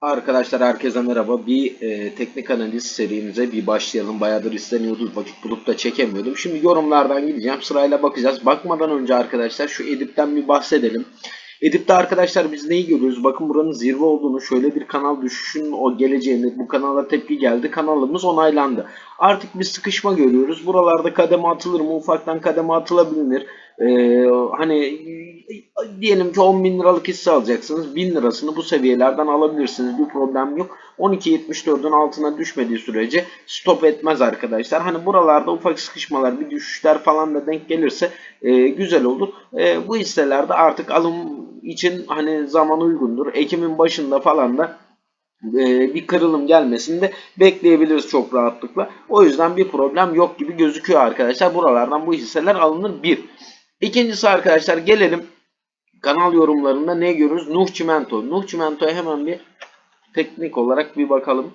Arkadaşlar herkese merhaba. Bir e, teknik analiz serimize bir başlayalım. Bayağıdır isteniyordu. Vakit bulup da çekemiyordum. Şimdi yorumlardan gideceğim. Sırayla bakacağız. Bakmadan önce arkadaşlar şu Edip'ten bir bahsedelim. Edip'te arkadaşlar biz neyi görüyoruz? Bakın buranın zirve olduğunu, şöyle bir kanal düşüşünün o geleceğini, bu kanala tepki geldi. Kanalımız onaylandı. Artık bir sıkışma görüyoruz. Buralarda kademe atılır mı? Ufaktan kademe atılabilir. Ee, hani diyelim ki 10 bin liralık hisse alacaksınız. 1000 lirasını bu seviyelerden alabilirsiniz. Bir problem yok. 12.74'ün altına düşmediği sürece stop etmez arkadaşlar. Hani buralarda ufak sıkışmalar, bir düşüşler falan da denk gelirse e, güzel olur. E, bu hisselerde artık alım için hani zaman uygundur. Ekim'in başında falan da e, bir kırılım gelmesini de bekleyebiliriz çok rahatlıkla. O yüzden bir problem yok gibi gözüküyor arkadaşlar. Buralardan bu hisseler alınır bir. İkincisi arkadaşlar gelelim kanal yorumlarında ne görürüz? Nuh Çimento. Nuh Çimento'ya hemen bir teknik olarak bir bakalım.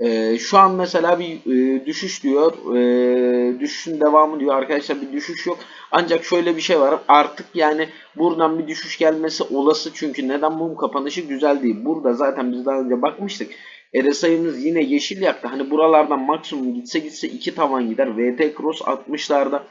Ee, şu an mesela bir e, düşüş diyor. E, düşüşün devamı diyor. Arkadaşlar bir düşüş yok. Ancak şöyle bir şey var. Artık yani buradan bir düşüş gelmesi olası. Çünkü neden mum kapanışı güzel değil. Burada zaten biz daha önce bakmıştık. RSI'miz yine yeşil yaktı. Hani buralardan maksimum gitse gitse 2 tavan gider. VT Cross 60'larda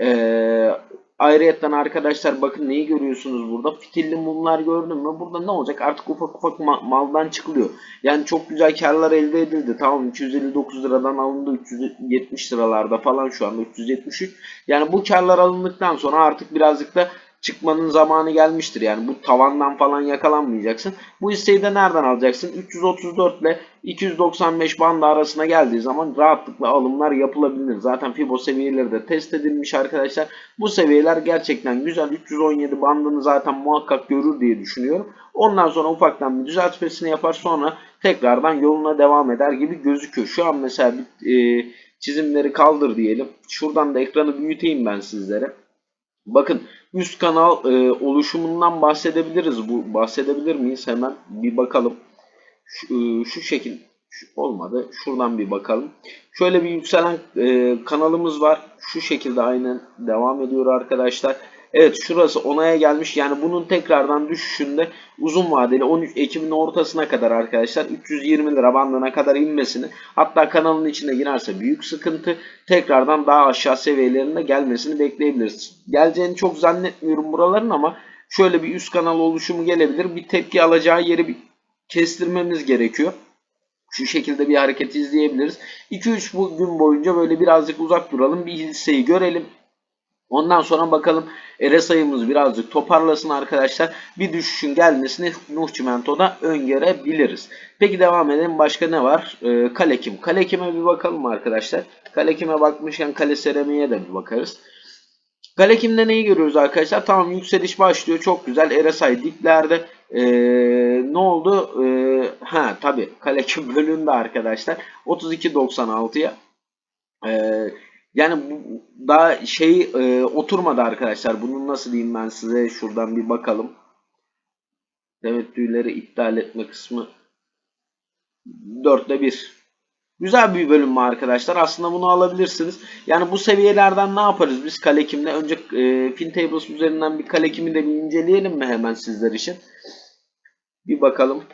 ee, ayrıyetten arkadaşlar bakın neyi görüyorsunuz burada? Fitilli mumlar gördüm mü? Burada ne olacak? Artık ufak ufak ma- maldan çıkılıyor. Yani çok güzel karlar elde edildi. Tamam 259 liradan alındı 370 liralarda falan şu anda 373. Yani bu karlar alındıktan sonra artık birazcık da çıkmanın zamanı gelmiştir. Yani bu tavandan falan yakalanmayacaksın. Bu hisseyi de nereden alacaksın? 334 ile 295 bandı arasına geldiği zaman rahatlıkla alımlar yapılabilir. Zaten Fibo seviyeleri de test edilmiş arkadaşlar. Bu seviyeler gerçekten güzel. 317 bandını zaten muhakkak görür diye düşünüyorum. Ondan sonra ufaktan bir düzeltmesini yapar sonra tekrardan yoluna devam eder gibi gözüküyor. Şu an mesela bir e, çizimleri kaldır diyelim. Şuradan da ekranı büyüteyim ben sizlere. Bakın üst kanal e, oluşumundan bahsedebiliriz. Bu bahsedebilir miyiz? Hemen bir bakalım. Şu, e, şu şekil şu, olmadı. Şuradan bir bakalım. Şöyle bir yükselen e, kanalımız var. Şu şekilde aynen devam ediyor arkadaşlar. Evet şurası onaya gelmiş. Yani bunun tekrardan düşüşünde uzun vadeli 13 Ekim'in ortasına kadar arkadaşlar 320 lira bandına kadar inmesini hatta kanalın içine girerse büyük sıkıntı tekrardan daha aşağı seviyelerinde gelmesini bekleyebiliriz. Geleceğini çok zannetmiyorum buraların ama şöyle bir üst kanal oluşumu gelebilir. Bir tepki alacağı yeri bir kestirmemiz gerekiyor. Şu şekilde bir hareket izleyebiliriz. 2-3 gün boyunca böyle birazcık uzak duralım. Bir hisseyi görelim. Ondan sonra bakalım RSI'miz birazcık toparlasın arkadaşlar. Bir düşüşün gelmesini Nuh Çimento'da öngörebiliriz. Peki devam edelim. Başka ne var? Ee, Kalekim. Kalekim'e bir bakalım arkadaşlar. Kalekim'e bakmışken Kale Serami'ye de bir bakarız. Kalekim'de neyi görüyoruz arkadaşlar? Tamam yükseliş başlıyor. Çok güzel. RSI diplerde. Ee, ne oldu? Ee, ha tabi Kalekim bölündü arkadaşlar. 32.96'ya. Ee, yani bu daha şey e, oturmadı arkadaşlar. Bunun nasıl diyeyim ben size şuradan bir bakalım. Temettüleri iptal etme kısmı 4'te 1. Güzel bir bölüm mü arkadaşlar? Aslında bunu alabilirsiniz. Yani bu seviyelerden ne yaparız biz kalekimle? Önce e, FinTables üzerinden bir kalekimi de bir inceleyelim mi hemen sizler için? Bir bakalım.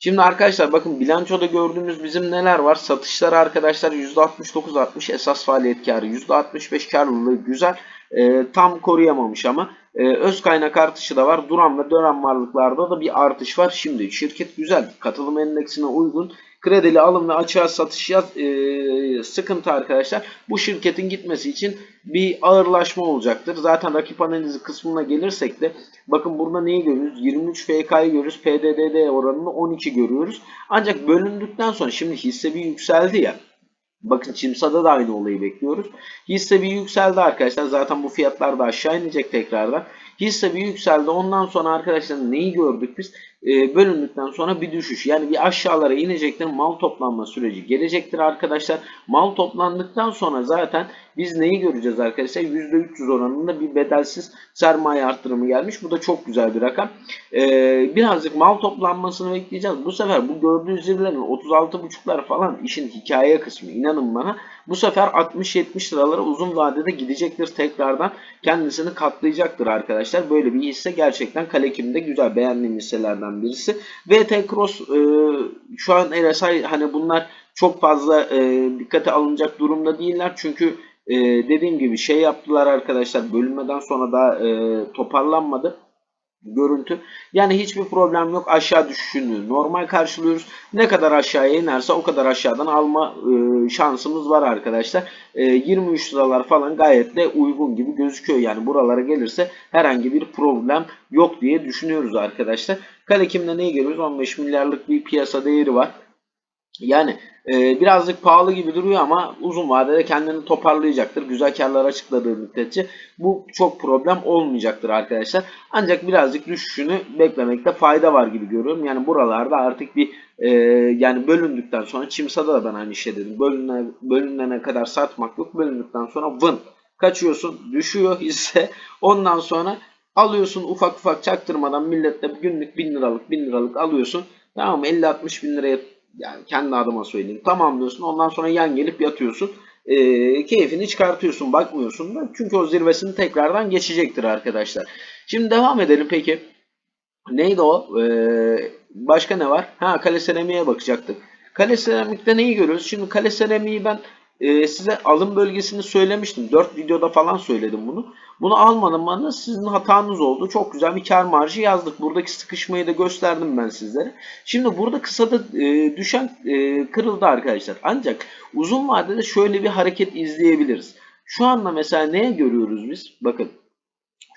Şimdi arkadaşlar bakın bilançoda gördüğümüz bizim neler var? Satışlar arkadaşlar %69-60 esas faaliyet karı %65 karlılığı güzel. E, tam koruyamamış ama e, öz kaynak artışı da var. Duran ve dönem varlıklarda da bir artış var. Şimdi şirket güzel. Katılım endeksine uygun. Kredili alım ve açığa satış yaz, e, sıkıntı arkadaşlar. Bu şirketin gitmesi için bir ağırlaşma olacaktır. Zaten rakip analizi kısmına gelirsek de bakın burada neyi görüyoruz? 23 FK'yı görüyoruz. PDDD oranını 12 görüyoruz. Ancak bölündükten sonra şimdi hisse bir yükseldi ya. Bakın Çimsa'da da aynı olayı bekliyoruz. Hisse bir yükseldi arkadaşlar. Zaten bu fiyatlar da aşağı inecek tekrardan. Hisse bir yükseldi. Ondan sonra arkadaşlar neyi gördük biz? Ee, bölündükten sonra bir düşüş. Yani bir aşağılara inecektir. Mal toplanma süreci gelecektir arkadaşlar. Mal toplandıktan sonra zaten biz neyi göreceğiz arkadaşlar? %300 oranında bir bedelsiz sermaye arttırımı gelmiş. Bu da çok güzel bir rakam. Ee, birazcık mal toplanmasını bekleyeceğiz. Bu sefer bu gördüğünüz zirvelerin 36.5'lar falan işin hikaye kısmı. İnanın bana. Bu sefer 60-70 liralara uzun vadede gidecektir tekrardan. Kendisini katlayacaktır arkadaşlar. Arkadaşlar. Böyle bir hisse gerçekten Kalekim'de güzel beğendiğim hisselerden birisi. VT Cross e, şu an RSI hani bunlar çok fazla e, dikkate alınacak durumda değiller. Çünkü e, dediğim gibi şey yaptılar arkadaşlar bölünmeden sonra da e, toparlanmadı görüntü. Yani hiçbir problem yok. Aşağı düşüşünü normal karşılıyoruz. Ne kadar aşağıya inerse o kadar aşağıdan alma e, şansımız var arkadaşlar. E, 23 liralar falan gayet de uygun gibi gözüküyor. Yani buralara gelirse herhangi bir problem yok diye düşünüyoruz arkadaşlar. Kalekim'de neyi görüyoruz? 15 milyarlık bir piyasa değeri var. Yani e, birazcık pahalı gibi duruyor ama uzun vadede kendini toparlayacaktır. Güzel karlar açıkladığı müddetçe bu çok problem olmayacaktır arkadaşlar. Ancak birazcık düşüşünü beklemekte fayda var gibi görüyorum. Yani buralarda artık bir e, yani bölündükten sonra Çimsa'da da ben aynı şey dedim. Bölünene, bölünene kadar satmak yok. Bölündükten sonra vın kaçıyorsun düşüyor hisse. Ondan sonra alıyorsun ufak ufak çaktırmadan milletle günlük 1000 liralık 1000 liralık alıyorsun. Tamam mı? 50-60 bin liraya yani kendi adıma söyleyeyim tamamlıyorsun ondan sonra yan gelip yatıyorsun e, keyfini çıkartıyorsun bakmıyorsun da çünkü o zirvesini tekrardan geçecektir arkadaşlar. Şimdi devam edelim peki. Neydi o? Ee, başka ne var? Ha kale bakacaktık. Kale neyi görüyoruz? Şimdi kale ben e, size alım bölgesini söylemiştim. 4 videoda falan söyledim bunu. Bunu almadım bana sizin hatanız oldu. Çok güzel bir kar marjı yazdık. Buradaki sıkışmayı da gösterdim ben sizlere. Şimdi burada kısada e, düşen e, kırıldı arkadaşlar. Ancak uzun vadede şöyle bir hareket izleyebiliriz. Şu anda mesela neye görüyoruz biz? Bakın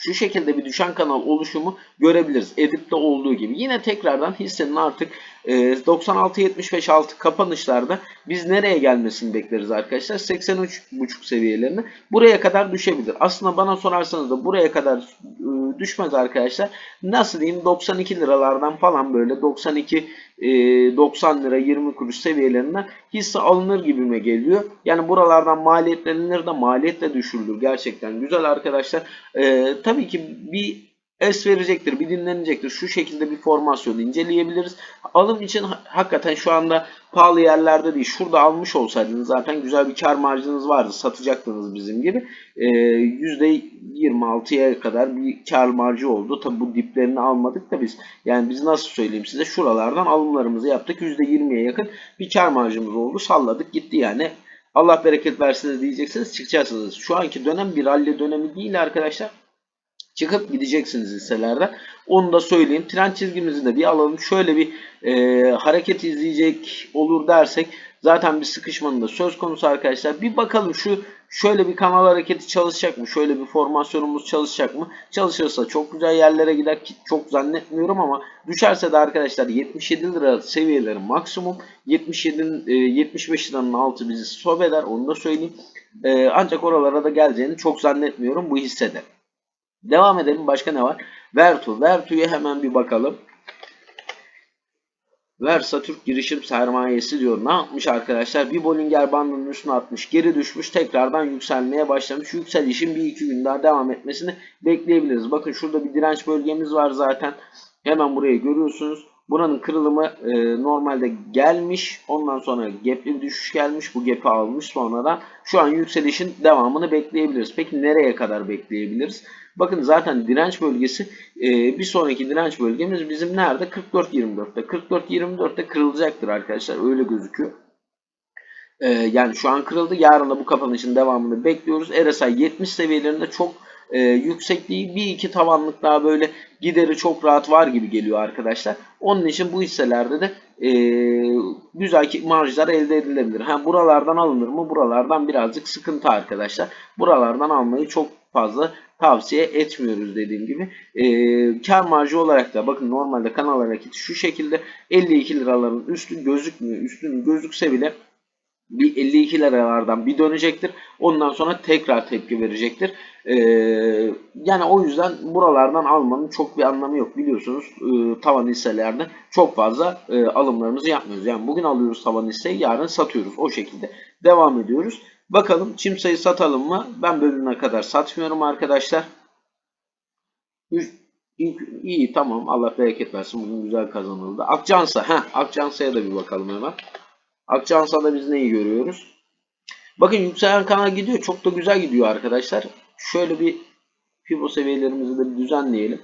şu şekilde bir düşen kanal oluşumu görebiliriz. Edip'te olduğu gibi. Yine tekrardan hissenin artık e, 96-75 altı kapanışlarda biz nereye gelmesini bekleriz arkadaşlar? 83.5 seviyelerine. Buraya kadar düşebilir. Aslında bana sorarsanız da buraya kadar e, düşmez arkadaşlar. Nasıl diyeyim 92 liralardan falan böyle 92 90 lira 20 kuruş seviyelerinden hisse alınır gibime geliyor. Yani buralardan maliyetlenir de maliyetle düşürülür. Gerçekten güzel arkadaşlar. Ee, tabii ki bir es verecektir, bir dinlenecektir. Şu şekilde bir formasyonu inceleyebiliriz. Alım için hakikaten şu anda pahalı yerlerde değil. Şurada almış olsaydınız zaten güzel bir kar marjınız vardı. Satacaktınız bizim gibi. Ee, %26'ya kadar bir kar marjı oldu. Tabi bu diplerini almadık da biz. Yani biz nasıl söyleyeyim size şuralardan alımlarımızı yaptık. %20'ye yakın bir kar marjımız oldu. Salladık gitti yani. Allah bereket versin diyeceksiniz çıkacaksınız. Şu anki dönem bir rally dönemi değil arkadaşlar çıkıp gideceksiniz hisselerden. Onu da söyleyeyim. Trend çizgimizi de bir alalım. Şöyle bir e, hareket izleyecek olur dersek zaten bir sıkışmanın da söz konusu arkadaşlar. Bir bakalım şu şöyle bir kanal hareketi çalışacak mı? Şöyle bir formasyonumuz çalışacak mı? Çalışırsa çok güzel yerlere gider ki çok zannetmiyorum ama düşerse de arkadaşlar 77 lira seviyeleri maksimum. 77 e, 75 liranın altı bizi eder. Onu da söyleyeyim. E, ancak oralara da geleceğini çok zannetmiyorum bu hissede. Devam edelim. Başka ne var? Vertu. Vertu'ya hemen bir bakalım. Versa Türk girişim sermayesi diyor. Ne yapmış arkadaşlar? Bir Bollinger bandının üstüne atmış. Geri düşmüş. Tekrardan yükselmeye başlamış. Yükselişin bir iki gün daha devam etmesini bekleyebiliriz. Bakın şurada bir direnç bölgemiz var zaten. Hemen burayı görüyorsunuz. Buranın kırılımı e, normalde gelmiş. Ondan sonra gap'li bir düşüş gelmiş. Bu gap'i almış sonradan. Şu an yükselişin devamını bekleyebiliriz. Peki nereye kadar bekleyebiliriz? Bakın zaten direnç bölgesi e, bir sonraki direnç bölgemiz bizim nerede? 44.24'te. 44.24'te kırılacaktır arkadaşlar. Öyle gözüküyor. E, yani şu an kırıldı. Yarın da bu kapanışın devamını bekliyoruz. RSI 70 seviyelerinde çok e, yüksek değil. Bir iki tavanlık daha böyle gideri çok rahat var gibi geliyor arkadaşlar. Onun için bu hisselerde de e, güzel marjlar elde edilebilir. Ha, buralardan alınır mı? Buralardan birazcık sıkıntı arkadaşlar. Buralardan almayı çok fazla tavsiye etmiyoruz dediğim gibi. E, kar marjı olarak da bakın normalde kanal hareketi şu şekilde 52 liraların üstü gözükmüyor. Üstün gözükse bile bir 52 liralardan bir dönecektir. Ondan sonra tekrar tepki verecektir. Ee, yani o yüzden buralardan almanın çok bir anlamı yok. Biliyorsunuz e, tavan hisselerde çok fazla e, alımlarımızı yapmıyoruz. Yani bugün alıyoruz tavan hisseyi yarın satıyoruz. O şekilde devam ediyoruz. Bakalım çimsayı satalım mı? Ben bölümüne kadar satmıyorum arkadaşlar. İyi, iyi tamam Allah bereket versin. Bugün güzel kazanıldı. Akçansa. Heh, Akçansa'ya da bir bakalım hemen. Akçansa'da biz neyi görüyoruz? Bakın yükselen kanal gidiyor. Çok da güzel gidiyor arkadaşlar. Şöyle bir FIBO seviyelerimizi de düzenleyelim.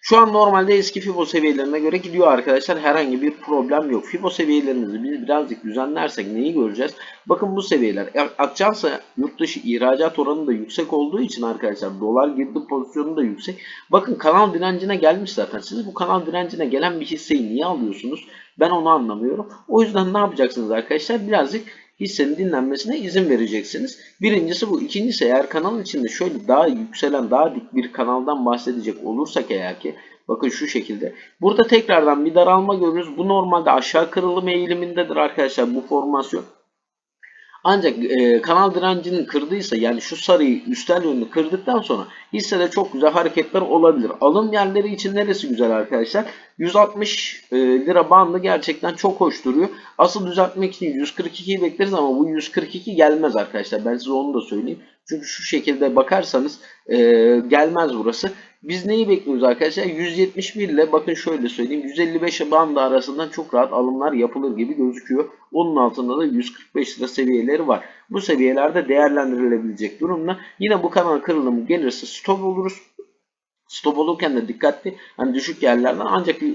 Şu an normalde eski FIBO seviyelerine göre gidiyor arkadaşlar. Herhangi bir problem yok. FIBO seviyelerimizi biz birazcık düzenlersek neyi göreceğiz? Bakın bu seviyeler. Akçansa yurt dışı ihracat oranı da yüksek olduğu için arkadaşlar dolar girdi pozisyonu da yüksek. Bakın kanal direncine gelmiş zaten. Siz bu kanal direncine gelen bir hisseyi niye alıyorsunuz? Ben onu anlamıyorum. O yüzden ne yapacaksınız arkadaşlar? Birazcık hissenin dinlenmesine izin vereceksiniz. Birincisi bu. İkincisi eğer kanalın içinde şöyle daha yükselen, daha dik bir kanaldan bahsedecek olursak eğer ki bakın şu şekilde. Burada tekrardan bir daralma görürüz. Bu normalde aşağı kırılım eğilimindedir arkadaşlar bu formasyon. Ancak e, kanal direncinin kırdıysa yani şu sarıyı üstel yönlü kırdıktan sonra hissede çok güzel hareketler olabilir. Alım yerleri için neresi güzel arkadaşlar? 160 e, lira bandı gerçekten çok hoş duruyor. Asıl düzeltmek için 142'yi bekleriz ama bu 142 gelmez arkadaşlar. Ben size onu da söyleyeyim. Çünkü şu şekilde bakarsanız e, gelmez burası. Biz neyi bekliyoruz arkadaşlar? 171 ile bakın şöyle söyleyeyim 155 bandı arasından çok rahat alımlar yapılır gibi gözüküyor. Onun altında da 145 lira seviyeleri var. Bu seviyelerde değerlendirilebilecek durumda. Yine bu kanal kırılımı gelirse stop oluruz. Stop olurken de dikkatli hani düşük yerlerden ancak e,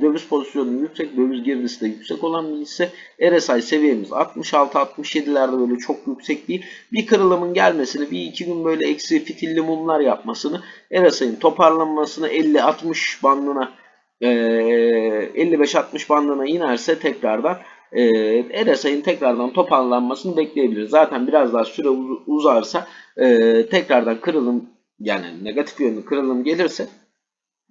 döviz pozisyonu yüksek, döviz girdisi de yüksek olan bir hisse. RSI seviyemiz 66-67'lerde böyle çok yüksek değil. Bir kırılımın gelmesini, bir iki gün böyle eksi fitilli mumlar yapmasını, RSI'nin toparlanmasını 50-60 bandına e, 55-60 bandına inerse tekrardan e, RSI'nin tekrardan toparlanmasını bekleyebiliriz. Zaten biraz daha süre uzarsa e, tekrardan kırılım yani negatif yönlü kırılım gelirse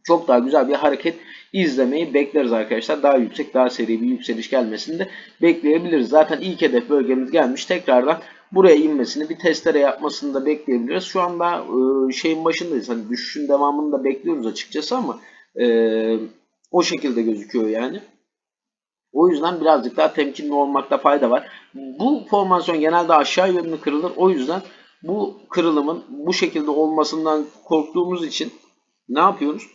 çok daha güzel bir hareket izlemeyi bekleriz arkadaşlar. Daha yüksek, daha seri bir yükseliş gelmesini de bekleyebiliriz. Zaten ilk hedef bölgemiz gelmiş. Tekrardan buraya inmesini, bir testere yapmasını da bekleyebiliriz. Şu anda e, şeyin başındayız. Hani düşüşün devamını da bekliyoruz açıkçası ama e, o şekilde gözüküyor yani. O yüzden birazcık daha temkinli olmakta fayda var. Bu formasyon genelde aşağı yönlü kırılır. O yüzden bu kırılımın bu şekilde olmasından korktuğumuz için ne yapıyoruz?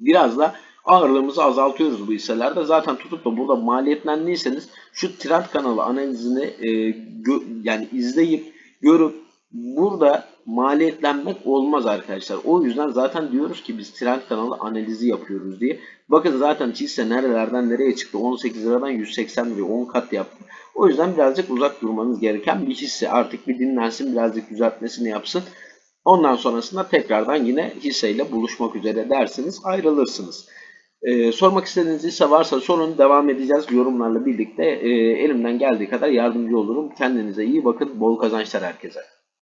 Biraz da ağırlığımızı azaltıyoruz bu hisselerde. Zaten tutup da burada maliyetlendiyseniz şu trend kanalı analizini e, gö, yani izleyip görüp burada maliyetlenmek olmaz arkadaşlar. O yüzden zaten diyoruz ki biz trend kanalı analizi yapıyoruz diye. Bakın zaten hisse nerelerden nereye çıktı? 18 liradan 180 liraya 10 kat yaptı. O yüzden birazcık uzak durmanız gereken bir hisse. Artık bir dinlensin, birazcık düzeltmesini yapsın. Ondan sonrasında tekrardan yine hisseyle buluşmak üzere dersiniz, ayrılırsınız. Ee, sormak istediğiniz ise varsa sorun devam edeceğiz yorumlarla birlikte. Ee, elimden geldiği kadar yardımcı olurum. Kendinize iyi bakın. Bol kazançlar herkese.